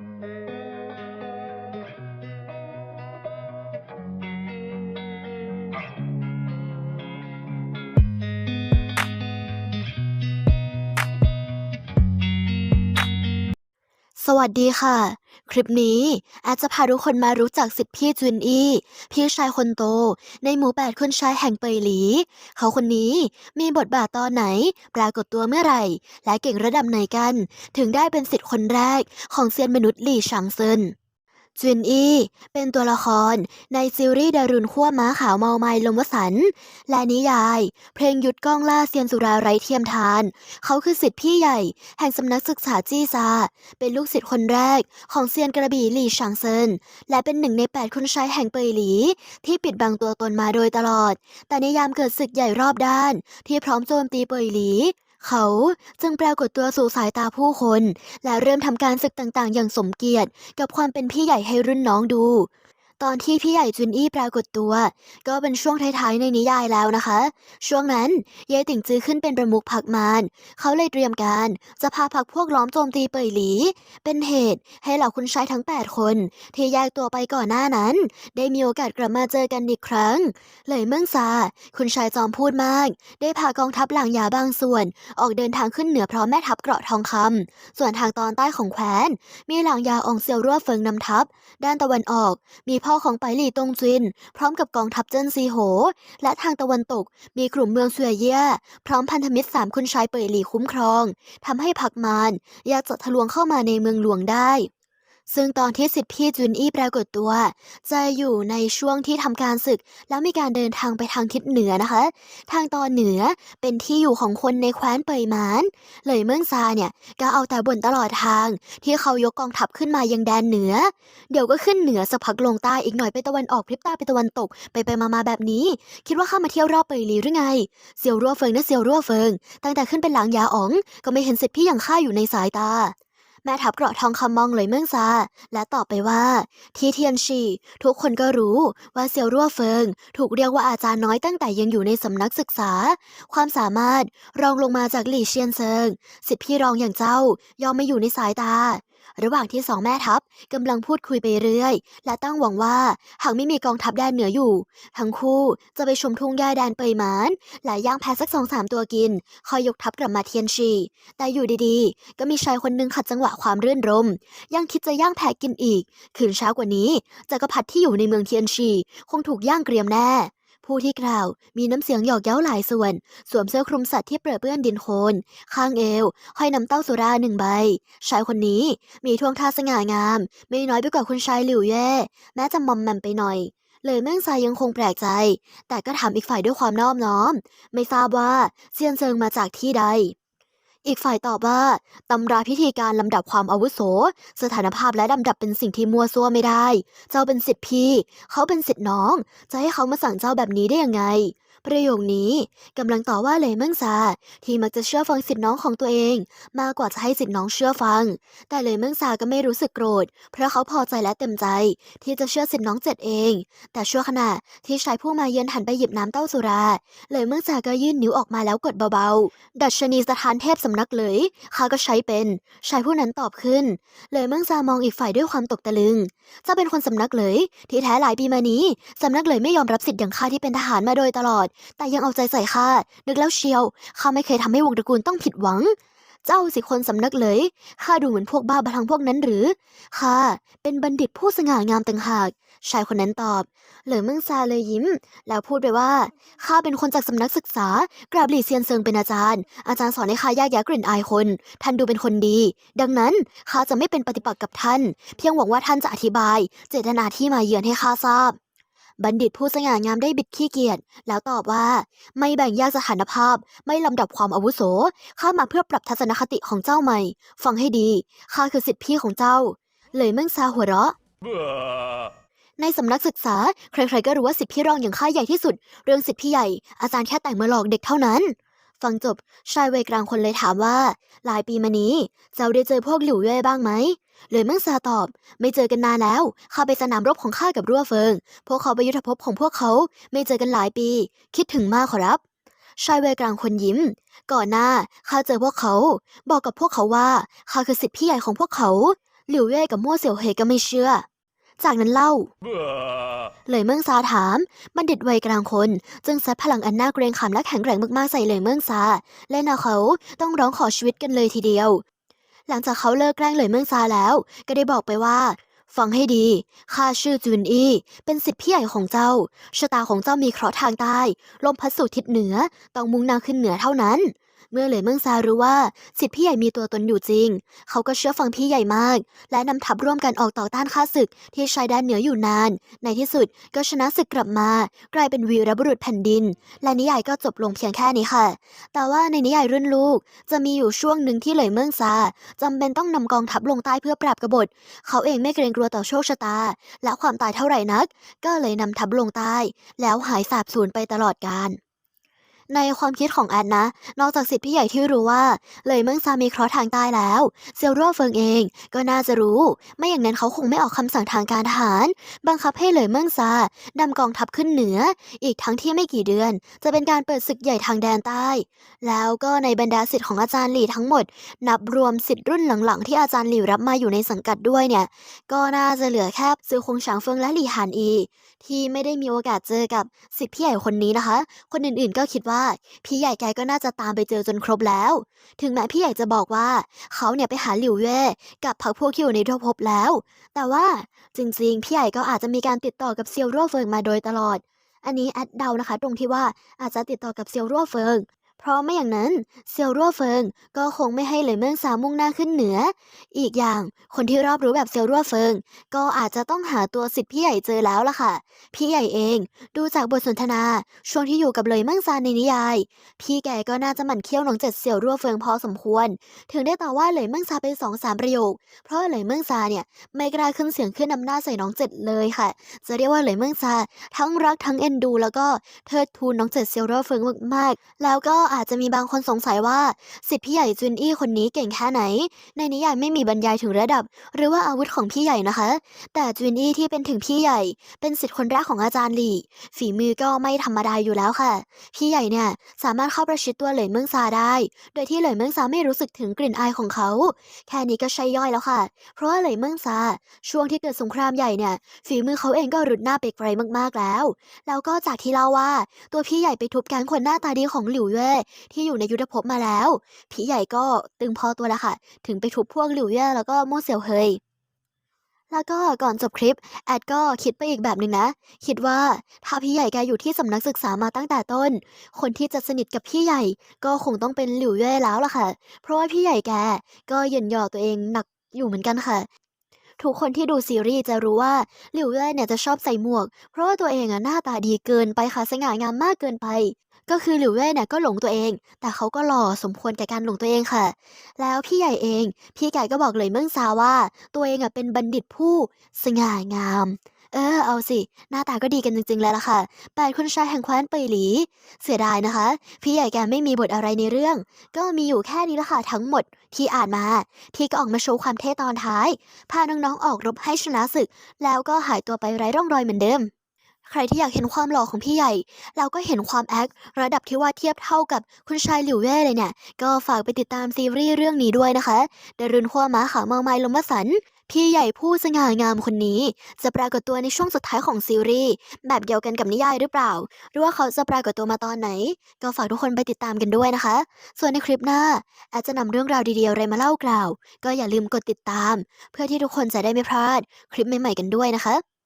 สวัสดีค่ะ คลิปนี้อาจจะพาทุกคนมารู้จักสิทธิพี่จุนอี้ พี่ชายคนโต ในหมู่แปดคนชายแห่งเปยหลี เขาคนนี้มีบทบาทตอนไหน ปรากฏตัวเมื่อไหร่ และเก่งระดับไหนกัน ถึงได้เป็นสิทธิ์คนแรกของเซียนมนุษย์หลี่ชางเซิน จุนอี้เป็นตัวละครในซีรีส์ดารุณขั้วม้าขาวเมาไม้ลมวสัน และนิยาย เพลงหยุดก้องล่าเซียนสุราไร้เทียมทาน เขาคือสิทธิพี่ใหญ่ แห่งสำนักศึกษาจี้ซา เป็นลูกศิษย์คนแรกของเซียนกระบี่หลี่ชางเซิน และเป็นหนึ่งในแปดคุณชายแห่งเปยหลี ที่ปิดบังตัวตนมาโดยตลอด แต่ในยามเกิดศึกใหญ่รอบด้าน ที่พร้อมโจมตีเปยหลี เขาจึงปรากฏตัวสู่สายตาผู้คน และเริ่มทำการศึกต่างๆ อย่างสมเกียรติ กับความเป็นพี่ใหญ่ให้รุ่นน้องดู ตอนที่พี่ใหญ่จุนอี้ปรากฏตัว ก็เป็นช่วงท้ายๆในนิยายแล้วนะคะ ช่วงนั้นเย่ติ่งจื้อขึ้นเป็นประมุขพรรคมารเขาเลยเตรียมการจะพาพรรคพวกล้อมโจมตีเปยหลี เป็นเหตุให้เหล่าคุณชายทั้ง 8 คน ที่แยกตัวไปก่อนหน้านั้น ได้มีโอกาสกลับมาเจอกันอีกครั้ง เลยเมืองซาคุณชายจอมพูดมาก ได้พากองทัพหลังยาบางส่วน ออกเดินทางขึ้นเหนือพร้อมแม่ทัพเกราะทองคำส่วนทางตอนใต้ของแคว้น มีหลังยาองเซียวรั่วเฟิงนำทัพ ด้านตะวันออกมีพ่อของไปหลี่ตงจิน พร้อมกับกองทัพเจิ้นซีโห และทางตะวันตกมีกลุ่มเมืองเสวยเย่ยพร้อมพันธมิตรสามคนชายเป่ยหลี่คุ้มครองทำให้พักมานอยากจะทะลวงเข้ามาในเมืองหลวงได้ ซึ่งตอนที่สิทธิพี่จุนอี้ปรากฏตัว จะอยู่ในช่วงที่ทำการศึก แล้วมีการเดินทางไปทางทิศเหนือนะคะ ทางตอนเหนือเป็นที่อยู่ของคนในแคว้นเปยหมานเลยเมืองซาเนี่ยก็เอาแต่บ่นตลอดทาง ที่เขายกกองทัพขึ้นมายังแดนเหนือ เดี๋ยวก็ขึ้นเหนือสักพักลงใต้อีกหน่อยไปตะวันออกพริบตาไปตะวันตกไปไปมามาแบบนี้ คิดว่าข้ามาเที่ยวรอบเปยลีหรือไงเซียวรั่วเฟิงนะเซียวรั่วเฟิงตั้งแต่ขึ้นเป็นหลังยาอ๋องก็ไม่เห็นสิทธิพี่อย่างข้าอยู่ในสายตา แม่ทัพเกราะทองคำมองเลยเมืองซาและตอบไปว่า ที่เทียนชีทุกคนก็รู้ว่าเซียวรั่วเฟิง ถูกเรียกว่าอาจารย์น้อยตั้งแต่ยังอยู่ในสำนักศึกษา ความสามารถรองลงมาจากหลี่เชียนเซิงสิทธิพี่รองอย่างเจ้ายอมไม่อยู่ในสายตา ระหว่างที่สองแม่ทัพกำลังพูดคุยไปเรื่อย และตั้งหวังว่าหากไม่มีกองทัพแดนเหนืออยู่ ทั้งคู่จะไปชมทุ่งหญ้าแดนเปยหมานและย่างแพะสักสองสามตัวกิน คอยยกทัพกลับมาเทียนชี แต่อยู่ดีๆ ก็มีชายคนหนึงขัดจังหวะความรื่นรม ยังคิดจะย่างแพะกินอีก คืนเช้ากว่านี้จักรพรรดิที่อยู่ในเมืองเทียนชี คงถูกย่างเกรียมแน่ ผู้ที่กล่าวมีน้ำเสียงหยอกเย้าหลายส่วน สวมเสื้อคลุมสัตว์ที่เปรอะเปื้อนดินโคลนข้างเอวห้อยน้ำเต้าสุราหนึ่งใบ ชายคนนี้มีท่วงท่าสง่างาม ไม่น้อยไปกว่าคุณชายหลิวเย่แม้จะมอมแมมไปหน่อย เลยเมื่องซายยังคงแปลกใจ แต่ก็ถามอีกฝ่ายด้วยความนอบน้อม ไม่ทราบว่าเซียนเซิงมาจากที่ใด อีกฝ่ายตอบว่าตำราพิธีการลำดับความอาวุโส สถานภาพและลำดับเป็นสิ่งที่มัวซั่วไม่ได้ เจ้าเป็นสิทธิพี่ เขาเป็นสิทธิน้อง จะให้เขามาสั่งเจ้าแบบนี้ได้ยังไง ประโยคนี้กำลังต่อว่าเลยเมืองซาที่มักจะเชื่อฟังสิทธิน้องของตัวเอง มากกว่าจะให้สิทธิน้องเชื่อฟัง แต่เลยเมืองซาก็ไม่รู้สึกโกรธ เพราะเขาพอใจและเต็มใจ ที่จะเชื่อสิทธิน้องเจ็ดเอง แต่ชั่วขณะที่ชายผู้มาเยือนหันไปหยิบน้ำเต้าสุราเลยเมืองซาก็ยื่นนิ้วออกมาแล้วกดเบาๆ ดัชนีสถานเทพสำนักเลยข้าก็ใช้เป็นชายผู้นั้นตอบขึ้นเลยเมืองซามองอีกฝ่ายด้วยความตกตะลึงเจ้าเป็นคนสำนักเลยที่แท้หลายปีมานี้สำนักเลยไม่ยอมรับสิทธิ์อย่างข้าที่เป็นทหารมาโดยตลอดแต่ยังเอาใจใส่ข้านึกแล้วเชียวข้าไม่เคยทำให้วงตระกูลต้องผิดหวัง เจ้าสิคนสำนักเลยข้าดูเหมือนพวกบ้าบลังพวกนั้นหรือข้าเป็นบัณฑิตผู้สง่างามต่างหาก ชายคนนั้นตอบ เหลิมเมืองซาเลยยิ้ม แล้วพูดไปว่าข้าเป็นคนจากสำนักศึกษากราบหลี่เซียนเซิงเป็นอาจารย์ อาจารย์สอนให้ข้าแยกแยะกลิ่นอายคน ท่านดูเป็นคนดี ดังนั้นข้าจะไม่เป็นปฏิปักษ์กับท่าน เพียงหวังว่าท่านจะอธิบาย เจตนาที่มาเยือนให้ข้าทราบ บัณฑิตผู้สง่างามได้บิดขี้เกียจแล้วตอบว่า ไม่แบ่งแยกสถานภาพ ไม่ลำดับความอาวุโสข้ามาเพื่อปรับทัศนคติของเจ้าใหม่ ฟังให้ดีข้าคือสิทธิพี่ของเจ้า เลยเมืองซาหัวเราะในสำนักศึกษา ใครๆก็รู้ว่าสิทธิพี่รองอย่างข้าใหญ่ที่สุด เรื่องสิทธิพี่ใหญ่ อาจารย์แค่แต่งมาหลอกเด็กเท่านั้น ฟังจบชายวัยกลางคนเลยถามว่าหลายปีมานี้ เจ้าได้เจอพวกหลิวเย่บ้างไหม เลยเมืองซาตอบ ไม่เจอกันนานแล้วข้าไปสนามรบของข้ากับรั่วเฟิง พวกเขาไปยุทธภพของพวกเขา ไม่เจอกันหลายปี คิดถึงมากขอรับชายวัยกลางคนยิ้ม ก่อนหน้าข้าเจอพวกเขา บอกกับพวกเขาว่าข้าคือสิทธิพี่ใหญ่ของพวกเขา หลิวเย่กับมั่วเสี่ยวเหยก็ไม่เชื่อ จากนั้นเล่า เลยเมืองซาถาม บัณฑิตวัยกลางคน จึงซัดพลังอันน่าเกรงขามและแข็งแกร่งมากๆใส่เลยเมืองซา และนาเขาต้องร้องขอชีวิตกันเลยทีเดียว หลังจากเขาเลิกแกล้งเหลยเมืองซาแล้ว ก็ได้บอกไปว่า ฟังให้ดี ข้าชื่อจุนอี้ เป็นสิทธิพี่ใหญ่ของเจ้า ชะตาของเจ้ามีเคราะห์ทางใต้ ลมพัดสู่ทิศเหนือ ต้องมุ่งหน้าขึ้นเหนือเท่านั้น เมื่อเหลยเมืองซารู้ว่าสิทธิพี่ใหญ่มีตัวตนอยู่จริง เขาก็เชื่อฟังพี่ใหญ่มาก และนำทัพร่วมกันออกต่อต้านข้าศึกที่ชายแดนเหนืออยู่นาน ในที่สุดก็ชนะศึกกลับมา กลายเป็นวีรบุรุษแผ่นดิน และนิยายก็จบลงเพียงแค่นี้ค่ะ แต่ว่าในนิยายรุ่นลูกจะมีอยู่ช่วงหนึ่งที่เหลยเมืองซาจำเป็นต้องนำกองทัพลงใต้เพื่อปราบกบฏ เขาเองไม่เกรงกลัวต่อโชคชะตา และความตายเท่าไหร่นัก ก็เลยนำทัพลงใต้ แล้วหายสาบสูญไปตลอดกาล ในความคิดของแอนนะ นอกจากสิทธิพี่ใหญ่ที่รู้ว่า เลยเมืองซามีเคราะห์ทางใต้แล้ว เซียวรั่วเฟิงเอง ก็น่าจะรู้ ไม่อย่างนั้นเขาคงไม่ออกคำสั่งทางการทหาร บังคับให้เลยเมืองซานำกองทัพขึ้นเหนือ อีกทั้งที่ไม่กี่เดือน จะเป็นการเปิดศึกใหญ่ทางแดนใต้ แล้วก็ในบรรดาสิทธิ์ของอาจารย์หลี่ทั้งหมด นับรวมสิทธิ์รุ่นหลังๆ ที่อาจารย์หลี่รับมาอยู่ในสังกัดด้วยเนี่ย ก็น่าจะเหลือแค่ซือคงฉางเฟิงและหลี่หานอี ที่ไม่ได้มีโอกาสเจอกับสิทธิพี่ใหญ่คนนี้นะคะ คนอื่นๆก็คิดว่าพี่ใหญ่แกก็น่าจะตามไปเจอจนครบแล้ว ถึงแม้พี่ใหญ่จะบอกว่า เขาเนี่ยไปหาหลิวเย่กับพรรคพวกที่อยู่ในทภพแล้ว แต่ว่าจริงๆ พี่ใหญ่ก็อาจจะมีการติดต่อกับเซียวรั่วเฟิงมาโดยตลอด อันนี้แอดเดานะคะ ตรงที่ว่าอาจจะติดต่อกับเซียวรั่วเฟิง เพราะไม่อย่างนั้นเซียวรั่วเฟิงก็คงไม่ให้เหลยเมืองซามุ่งหน้าขึ้นเหนือ อีกอย่างคนที่รอบรู้แบบเซียวรั่วเฟิง ก็อาจจะต้องหาตัวสิทธิ์พี่ใหญ่เจอแล้วล่ะค่ะ พี่ใหญ่เองดูจากบทสนทนาช่วงที่อยู่กับเหลยเมืองซานในนิยาย พี่แกก็น่าจะหมั่นเคี้ยวหนองเจ็ดเสี่ยวรั่วเฟิงพอสมควร ถึงได้ต่อว่าเหลยเมืองซาไปสองสามประโยค เพราะเหลยเมืองซาเนี่ยไม่กล้าขึ้นเสียงขึ้นนำหน้าใส่น้องเจ็ดเลยค่ะ จะเรียกว่าเหลยเมืองซาทั้งรักทั้งเอ็นดู แล้วก็เทิดทูนน้องเจ็ดเซียวรั่วเฟิงมากๆ แล้วก็อาจจะมีบางคนสงสัยว่าสิทธิพี่ใหญ่จุนอี้คนนี้เก่งแค่ไหน ในนิยายไม่มีบรรยายถึงระดับ หรือว่าอาวุธของพี่ใหญ่นะคะ แต่จุนอี้ที่เป็นถึงพี่ใหญ่ เป็นสิทธิ์คนแรกของอาจารย์หลี่ ฝีมือก็ไม่ธรรมดาอยู่แล้วค่ะ พี่ใหญ่เนี่ยสามารถเข้าประชิดตัวเหลยเมืองซาได้ โดยที่เหลยเมืองซาไม่รู้สึกถึงกลิ่นอายของเขา แค่นี้ก็ใช่ย่อยแล้วค่ะ เพราะว่าเหลยเมืองซาช่วงที่เกิดสงครามใหญ่เนี่ยฝีมือเขาเองก็รุดหน้าไปไกลมากๆแล้ว แล้วก็จากที่เล่าว่า ตัวพี่ใหญ่ไปทุบแก๊งคนหน้าตาดีของหลิวเย่ที่อยู่ในยุทธภพมาแล้วพี่ใหญ่ก็ตึงพอตัวแล้วค่ะ ถึงไปทุบพวกหลิวเย่แล้วก็โม่เสี่ยวเฮยแล้วก็ก่อนจบคลิป แอดก็คิดไปอีกแบบหนึ่งนะ คิดว่าถ้าพี่ใหญ่แกอยู่ที่สำนักศึกษามาตั้งแต่ต้น คนที่จะสนิทกับพี่ใหญ่ ก็คงต้องเป็นหลิวเย่แล้วล่ะค่ะ เพราะว่าพี่ใหญ่แกก็เยินยอตัวเองหนักอยู่เหมือนกันค่ะ ทุกคนที่ดูซีรีส์จะรู้ว่าหลิวเย่เนี่ยจะชอบใส่หมวก เพราะว่าตัวเองอะหน้าตาดีเกินไปค่ะสง่างามมากเกินไป ก็คือหลิวเย่เนี่ยก็หลงตัวเอง แต่เขาก็หล่อสมควรแก่การหลงตัวเองค่ะ แล้วพี่ใหญ่เอง พี่ไก่ก็บอกเลยเมืองซาว่า ตัวเองอะเป็นบัณฑิตผู้สง่างาม เออ เอาสิ หน้าตาก็ดีกันจริงๆ แล้วล่ะค่ะแปดคนชายแห่งแคว้นเปยหลี เสียดายนะคะ พี่ใหญ่แกไม่มีบทอะไรในเรื่อง ก็มีอยู่แค่นี้ละค่ะทั้งหมดที่อ่านมา พี่ก็ออกมาโชว์ความเท่ตอนท้าย พาน้องๆออกรบให้ชนะศึก แล้วก็หายตัวไปไร้ร่องรอยเหมือนเดิม ใครที่อยากเห็นความหล่อของพี่ใหญ่แล้วก็เห็นความแอคระดับที่ว่าเทียบเท่ากับคุณชายหลิวเว่เลยเนี่ย ก็ฝากไปติดตามซีรีส์เรื่องนี้ด้วยนะคะดารุนขั้วม้าขาวเมาไม้ลมวสันพี่ใหญ่ผู้สง่างามคนนี้ จะปรากฏตัวในช่วงสุดท้ายของซีรีส์แบบเดียวกันกับนิยายหรือเปล่า หรือว่าเขาจะปรากฏตัวมาตอนไหน ก็ฝากทุกคนไปติดตามกันด้วยนะคะ ส่วนในคลิปหน้าอดจะนำเรื่องราวดีๆอะไรมาเล่ากล่าว ก็อย่าลืมกดติดตาม เพื่อที่ทุกคนจะได้ไม่พลาดคลิปใหม่ๆกันด้วยนะคะ